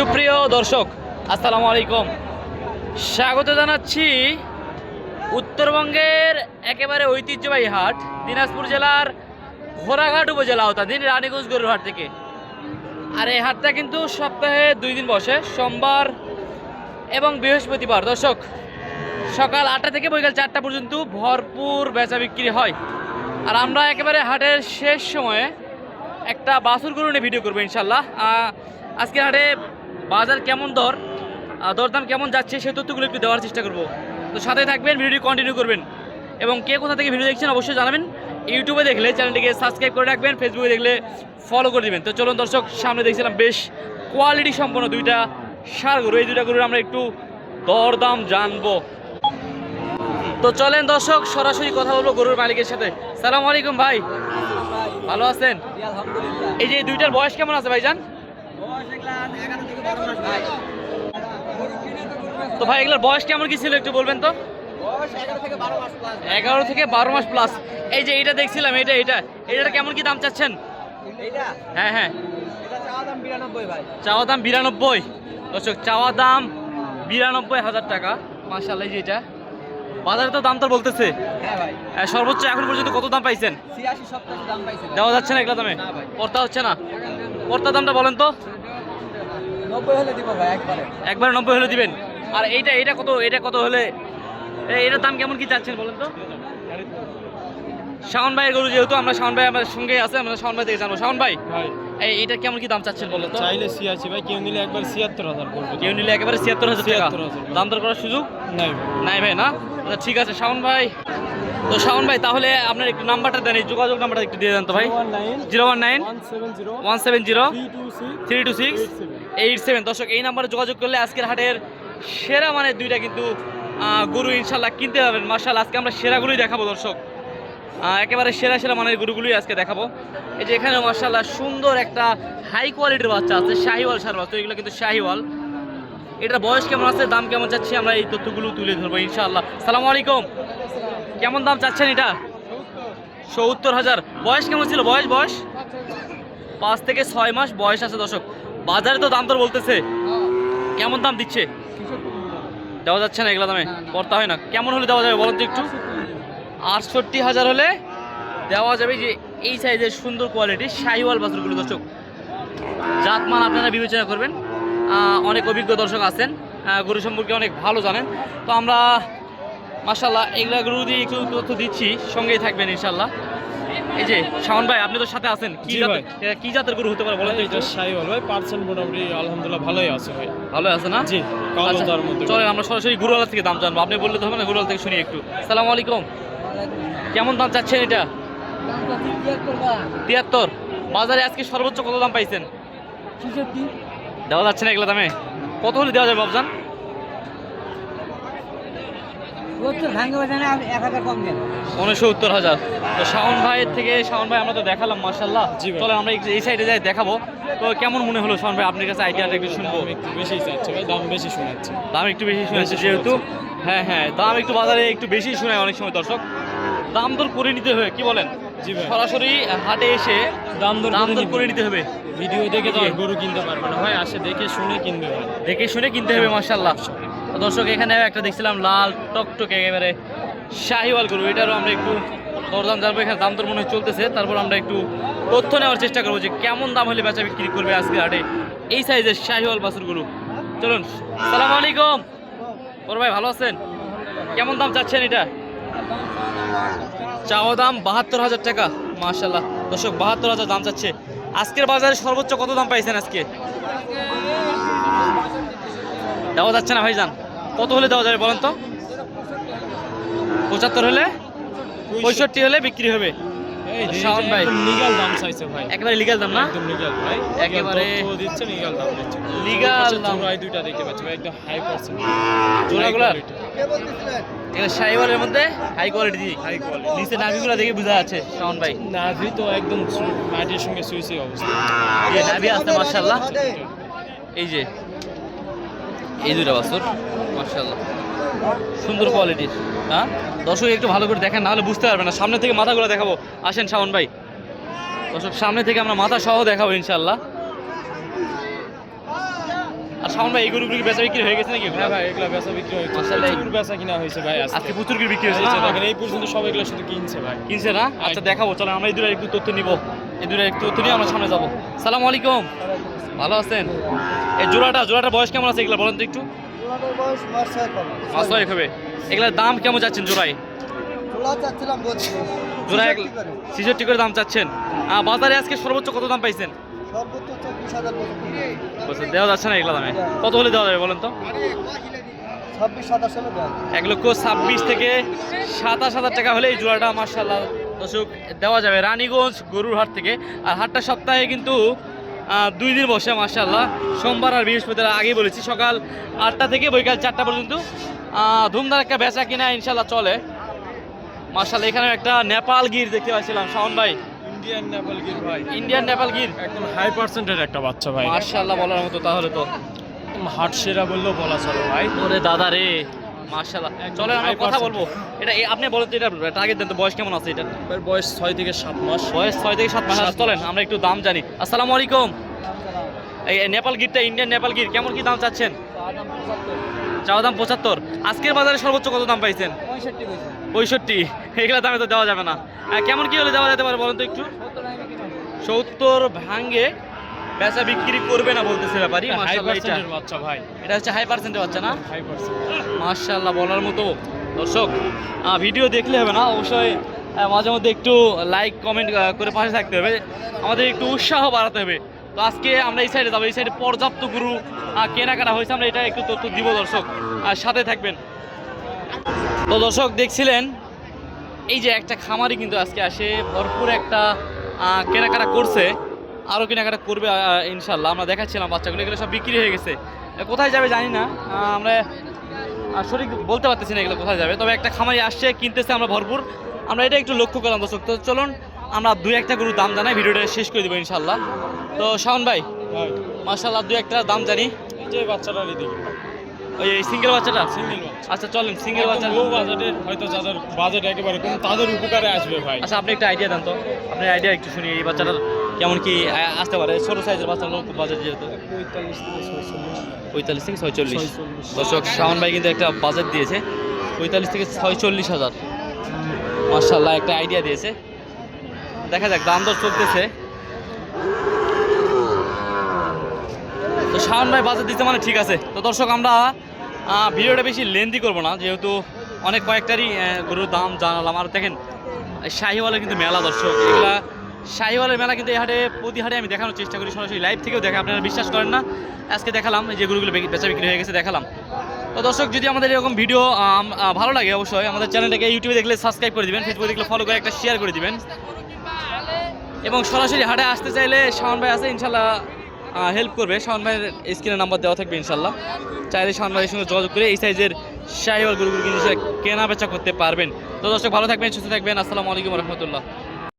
সুপ্রিয় দর্শক, আসসালামু আলাইকুম। স্বাগত জানাচ্ছি উত্তরবঙ্গের একেবারে ঐতিহ্যবাহী হাট, দিনাজপুর জেলার ঘোড়াঘাট উপজেলা আওতাধীন রানীগঞ্জ গরুর হাট থেকে। আর এই হাটটা কিন্তু সপ্তাহে দুই দিন বসে, সোমবার এবং বৃহস্পতিবার। দর্শক, সকাল আটটা থেকে বিকাল চারটা পর্যন্ত ভরপুর বেচা বিক্রি হয়। আর আমরা একেবারে হাটের শেষ সময়ে একটা বাসুর গরু নিয়ে ভিডিও করব ইনশাল্লাহ। আজকে হাটে বাজার কেমন দর? দরদাম কেমন যাচ্ছে সেই তথ্যগুলো একটু দেওয়ার চেষ্টা করব। তো সাথে থাকবেন ভিডিও কন্টিনিউ করবেন। এবং কে কোথা থেকে ভিডিও দেখছেন অবশ্যই জানাবেন। ইউটিউবে দেখলে চ্যানেলটিকে সাবস্ক্রাইব করে রাখবেন ফেসবুকে দেখলে ফলো করে দিবেন। তো চলুন দর্শক সামনে দেখছিলাম বেশ কোয়ালিটি সম্পন্ন দুইটা সার গরু। এই দুইটা গরুর আমরা একটু দরদাম জানব। তো চলেন দর্শক সরাসরি কথা বলব গরুর মালিকের সাথে। সালাম আলাইকুম ভাই। ভালো আছেন? এই যে দুইটার বয়স কেমন আছে ভাইজান? তো ভাই এগুলোর বয়স কেমন কি ছিল একটু বলবেন তো? এগারো থেকে বারো মাস প্লাস এই যে এইটা দেখছিলাম এটা এটা এটার কেমন কি দাম চাচ্ছেন? হ্যাঁ হ্যাঁ। চাওয়া দাম বিরানব্বই দর্শক চাওয়া দাম বিরানব্বই হাজার টাকা। মাসাল্লাহ যে এটা বাজারে তো দাম তো বলতেছে। সর্বোচ্চ এখন পর্যন্ত কত দাম পাইছেন? দেওয়া যাচ্ছে না এগুলো দামে। পড়তা হচ্ছে না? পড়তা দামটা বলেন তো। একবার। নব্বই হলে দিবেন? আর এইটা এইটা কত এটা কত হলে? এটার দাম কেমন কি চাচ্ছেন বলেন তো? শাওন ভাইয়ের গরু যেহেতু আমরা শাওন ভাই আমাদের সঙ্গে আছে আমরা শাওন ভাই থেকে জানব। শাওন ভাই ভাই। এই এইটা কেমন কি দাম চাচ্ছেন বলেন তো? চাইলে ছিয়াশি ভাই কেউ নিলে একবার ছিয়াত্তর হাজার করবে কেউ নিলে একেবারে ছিয়াত্তর হাজার টাকা। 76,000 দাম দর করার সুযোগ? নাই। নাই ভাই না? আচ্ছা, ঠিক আছে শাওন ভাই। তো শাওন ভাই তাহলে আপনার একটু নাম্বারটা দেন এই যোগাযোগ নাম্বারটা একটু দিয়ে দেন তো ভাই। Zero one nine one seven zero one seven zero three two six three two six eight seven দর্শক, এই নাম্বারে যোগাযোগ করলে আজকের হাটের সেরা মানে দুইটা কিন্তু গরু ইনশাল্লাহ কিনতে পারবেন। মার্শাল আজকে আমরা সেরাগুলোই দেখাবো দর্শক। একেবারে সেরা সেরা মানের গরুগুলোই আজকে দেখাবো। এই যে এখানে মার্শাল্লাহ সুন্দর একটা হাই কোয়ালিটির বাচ্চা আছে, শাহিওয়াল সার বাচ্চা। এগুলো কিন্তু শাহিওয়াল। এটার বয়স কেমন আছে, দাম কেমন চাচ্ছি আমরা এই তথ্যগুলো তুলে ধরবো ইনশাআল্লাহ। সালামু আলাইকুম। কেমন দাম চাচ্ছেন এটা? সত্তর হাজার। বয়স কেমন ছিল? বয়স বয়স? পাঁচ থেকে ছয় মাস বয়স আছে দর্শক। বাজারে তো দাম দর বলতেছে। কেমন দাম দিচ্ছে? দেওয়া যাচ্ছে না এগুলো দামে। পড়তে হয় না। কেমন হলে দেওয়া যাবে বলুন তো একটু? আটষট্টি হাজার হলে দেওয়া যাবে যে এই সাইজের সুন্দর কোয়ালিটির শাহিওয়াল বাছুরগুলো, দর্শক। জাতমান আপনারা বিবেচনা করবেন। অনেক অভিজ্ঞ দর্শক আছেন। গরু সম্পর্কে অনেক ভালো জানেন। তো আমরা মাসাল্লাহ এগুলা গরু দিয়ে একটু তথ্য দিচ্ছি। সঙ্গেই থাকবেন ইনশাল্লাহ এই যে শাওন ভাই আপনি তো সাথে আছেন। কি জাতের ভাই। কি জাতের গরু হতে পারে বলেন তো এটা একটু? ভাই পার্সেন্ট মোটামুটি আলহামদুলিল্লাহ ভালোই আছে ভাই। ভালো আছে না? জি কালো আচ্ছা, মধ্যে। চলেন আমরা সরাসরি গুরুওয়ালা থেকে দাম জানব। আপনি বললে তো হবে না গুরুওয়ালা থেকে শুনি একটু। সালাম আলাইকুম। কেমন দাম চাচ্ছেন এটা? তিয়াত্তর। বাজারে আজকে সর্বোচ্চ কত দাম পাইছেন? দেওয়া যাচ্ছে না এগুলো দামে? কত হলে দেওয়া যাবে বাবজান? উনসত্তর হাজার। তো শাওন ভাইয়ের থেকে শাওন ভাই আমরা তো দেখালাম মার্শাল্লাহ জি আমরা এই সাইডে যাই দেখাবো। তো কেমন মনে হলো শাওন ভাই? আপনার কাছে আইডিয়াটা একটু শুনব। একটু বেশি চাচ্ছে ভাই দাম বেশি শোনাচ্ছে। দাম একটু বেশি বেশি যেহেতু। হ্যাঁ হ্যাঁ দাম একটু বাজারে একটু বেশি শোনায় অনেক সময় দর্শক। দাম দর করে নিতে হবে কি বলেন? জি সরাসরি হাটে এসে দাম দর দাম দর করে নিতে হবে। ভিডিও দেখে তো গরু কিনতে পারবে না। ভাই আসে দেখে শুনে কিনবে দেখে শুনে কিনতে হবে মার্শাল্লাহ দর্শক, এখানে একটা দেখছিলাম লাল টকটকে একেবারে শাহিওয়াল গরু। এটারও আমরা একটু দরদাম জানব। এখানে দাম দর মনে চলতেছে। তারপর আমরা একটু তথ্য নেওয়ার চেষ্টা করব যে কেমন দাম হলে বেচা বিক্রি করবে আজকে হাটে এই সাইজের শাহিওয়াল বাছুরগুলো চলুন, সালাম আলাইকুম। ওর ভাই, ভালো আছেন? কেমন দাম চাচ্ছেন এটা? চাওয়া দাম বাহাত্তর হাজার টাকা মার্শাল্লাহ দর্শক, বাহাত্তর হাজার দাম চাচ্ছে। আজকের বাজারে সর্বোচ্চ কত দাম পাইছেন আজকে? দেওয়া যাচ্ছে না ভাইজান। কত হলে দেওয়া যাবে বলেন তো? পঁচাত্তর হলে? পঁয়ষট্টি হলে বিক্রি হবে। এই শাওন ভাই। লিগাল দাম চাইছে ভাই। একেবারে লিগাল দাম না? একদম লিগাল ভাই। একেবারে- একেবারে দিচ্ছে লিগাল দাম দিচ্ছে। Legal দাম। জোড়ায় দুইটা দেখতে পাচ্ছি ভাই একদম হাই পার্সেন্ট জোড়াগুলা? এগুলো শাহিওয়ালের মধ্যে হাই কোয়ালিটি হাই কোয়ালিটি নিচে নাভিগুলো দেখে বোঝা যাচ্ছে শাওন ভাই। নাভি তো একদম মাটির সঙ্গে সুইসি অবস্থা। এই নাভি আছে মার্শাল্লাহ এই যে এই দুটো বাছুর মার্শাল্লাহ সুন্দর কোয়ালিটির হ্যাঁ? দর্শক একটু ভালো করে দেখেন নাহলে বুঝতে পারবেন না। সামনে থেকে মাথাগুলো দেখাবো। আসেন শাওন ভাই। দর্শক সামনে থেকে আমরা মাথা সহ দেখাবো ইনশাল্লাহ আর শাওন ভাই এই গরুগুলি বেচা বিক্রি হয়ে গেছে নাকি? এগুলো? হ্যাঁ ভাই এগুলা বেচা বিক্রি হয়েছে মাশাআল্লাহ। প্রচুর বেচা কিনা হয়েছে ভাই আজকে। প্রচুর করে বিক্রি হয়েছে এই দেখেন এই পর্যন্ত সব এগুলা শুধু কিনছে ভাই। কিনছে না? আচ্ছা দেখাবো চলো আমরা এই দুটার একটু তথ্য নিব। এই দুটার একটু তথ্য নিয়ে আমরা সামনে যাব। সালাম আলাইকুম। ভালো আছেন? এই জোড়াটা জোড়াটার বয়স কেমন আছে এগুলো বলেন তো একটু? মাস ছয়েক হবে। এগুলোর দাম কেমন যাচ্ছেন জোড়ায়? জোড়া ছেষট্টি করে। দাম চাচ্ছেন। বাজারে আজকে সর্বোচ্চ কত দাম পাইছেন? দেওয়া যাচ্ছে না এগুলো দামে। কত হলে দেওয়া যাবে বলেন তো। এক লক্ষ ছাব্বিশ থেকে সাতাশ হাজার টাকা হলে এই জোড়াটা মার্শাল্লাহ দর্শক দেওয়া যাবে রানীগঞ্জ গরুর হাট থেকে। আর হাটটা সপ্তাহে কিন্তু দুই দিন বসে মার্শাল্লাহ সোমবার আর বৃহস্পতিবার আগেই বলেছি সকাল আটটা থেকে বৈকাল চারটা পর্যন্ত। ধুমধার একটা বেচা কিনা ইনশাল্লাহ চলে। মার্শাল্লাহ এখানে একটা নেপাল গির দেখতে পাচ্ছিলাম শাওন ভাই। ইন্ডিয়ান নেপাল গির ভাই। ইন্ডিয়ান নেপাল গির। একদম হাই পার্সেন্টের একটা বাচ্চা ভাই। মার্শাল্লাহ বলার মতো তাহলে তো। হাট সেরা বললেও বলা চলো ভাই। ওরে দাদা রে। মার্শাল্লাহ চলেন আমরা কথা বলব। এটা আপনি বলেন তো এটা টার্গেট দেন তো বয়স কেমন আছে এটা বয়স ছয় থেকে সাত মাস। বয়স ছয় থেকে সাত মাস। চলেন আমরা একটু দাম জানি। আসসালামু আলাইকুম। এই নেপাল গিরটা ইন্ডিয়ান নেপাল গির কেমন কি দাম চাচ্ছেন? চাওয়া দাম পঁচাত্তর। আজকের বাজারে সর্বোচ্চ কত দাম পাইছেন? পঁয়ষট্টি। এগুলো দামে তো দেওয়া যাবে না। কেমন কি হলে দেওয়া যেতে পারে বলেন তো একটু? সত্তর ভাঙ্গে বেচা বিক্রি করবে না বলতেছে ব্যাপারই মাশাআল্লাহ এটা। বাচ্চা ভাই। এটা হচ্ছে হাই পার্সেন্টের বাচ্চা না? হাই পার্সেন্ট মার্শাল্লাহ বলার মতো। দর্শক ভিডিও দেখলে হবে না অবশ্যই মাঝে মধ্যে একটু লাইক কমেন্ট করে পাশে থাকতে হবে। আমাদের একটু উৎসাহ বাড়াতে হবে। তো আজকে আমরা এই সাইডে যাব এই সাইডে পর্যাপ্ত গুরু কেনাকাটা হয়েছে আমরা এটা একটু তথ্য দিব দর্শক আর সাথে থাকবেন। তো দর্শক দেখছিলেন এই যে একটা খামারি কিন্তু আজকে আসে ভরপুর একটা কেনাকাটা করছে। আরও কেনাকাটা করবে ইনশাল্লাহ। আমরা দেখাচ্ছিলাম বাচ্চাগুলো এগুলো সব বিক্রি হয়ে গেছে। কোথায় যাবে জানি না। আমরা সঠিক বলতে পারতেছি না এগুলো কোথায় যাবে। তবে একটা খামারি আসছে কিনতেছে আমরা ভরপুর। আমরা এটা একটু লক্ষ্য করলাম দর্শক। তো চলুন আমরা দুই একটা গরুর দাম জানাই ভিডিওটা শেষ করে দেবো ইনশাল্লাহ। তো শাওন ভাই মার্শাল্লাহ দু একটা দাম জানি। এই যে বাচ্চাটা দেখি ওই সিঙ্গেল বাচ্চাটা? সিঙ্গেল আচ্ছা চলেন সিঙ্গেল বাচ্চা লো বাজেটের হয়তো যাদের বাজেট একেবারে কম তাদের উপকারে আসবে ভাই। আচ্ছা আপনি একটা আইডিয়া দেন তো। আপনার আইডিয়া একটু শুনি এই বাচ্চাটার কেমন কি আসতে পারে? ছোট সাইজের বাচ্চা লোক বাজার যেহেতু। পঁয়তাল্লিশ থেকে ছয়চল্লিশ। দর্শক শাওন ভাই কিন্তু একটা বাজেট দিয়েছে। পঁয়তাল্লিশ থেকে ছয়চল্লিশ হাজার। মার্শাল্লাহ একটা আইডিয়া দিয়েছে। দেখা যাক দাম দর চলতেছে। তো শাওন ভাই বাজেট দিতে মানে ঠিক আছে। তো দর্শক আমরা ভিডিওটা বেশি লেন্দি করব না, যেহেতু অনেক কয়েকটারই গরুর দাম জানালাম। আর দেখেন, শাহিওয়ালের কিন্তু মেলা, দর্শক। এগুলা শাহিওয়ালের মেলা কিন্তু এই হাটে, প্রতি হাটে আমি দেখানোর চেষ্টা করি, সরাসরি লাইভ থেকেও দেখা আপনারা বিশ্বাস করেন না। আজকে দেখালাম যে গরুগুলো বেচা বেচা বিক্রি হয়ে গেছে, দেখালাম। তো দর্শক, যদি আমাদের এরকম ভিডিও ভালো লাগে অবশ্যই, আমাদের চ্যানেলটাকে ইউটিউবে দেখলে সাবস্ক্রাইব করে দিবেন ফেসবুকে দেখলে ফলো করে একটা শেয়ার করে দিবেন। এবং সরাসরি হাটে আসতে চাইলে শাওন ভাই আছে, ইনশাল্লাহ হেল্প করবে। শাওন ভাইয়ের স্ক্রিনে নাম্বার দেওয়া থাকবে ইনশাল্লাহ। চাইলে শাওন ভাইয়ের সঙ্গে যোগাযোগ করে এই সাইজের শাহিওয়াল গরুগুলো কিন্তু কেনা বেচা করতে পারবেন। তো দর্শক, ভালো থাকবেন, সুস্থ থাকবেন। আসসালামু আলাইকুম রহমতুল্লাহ।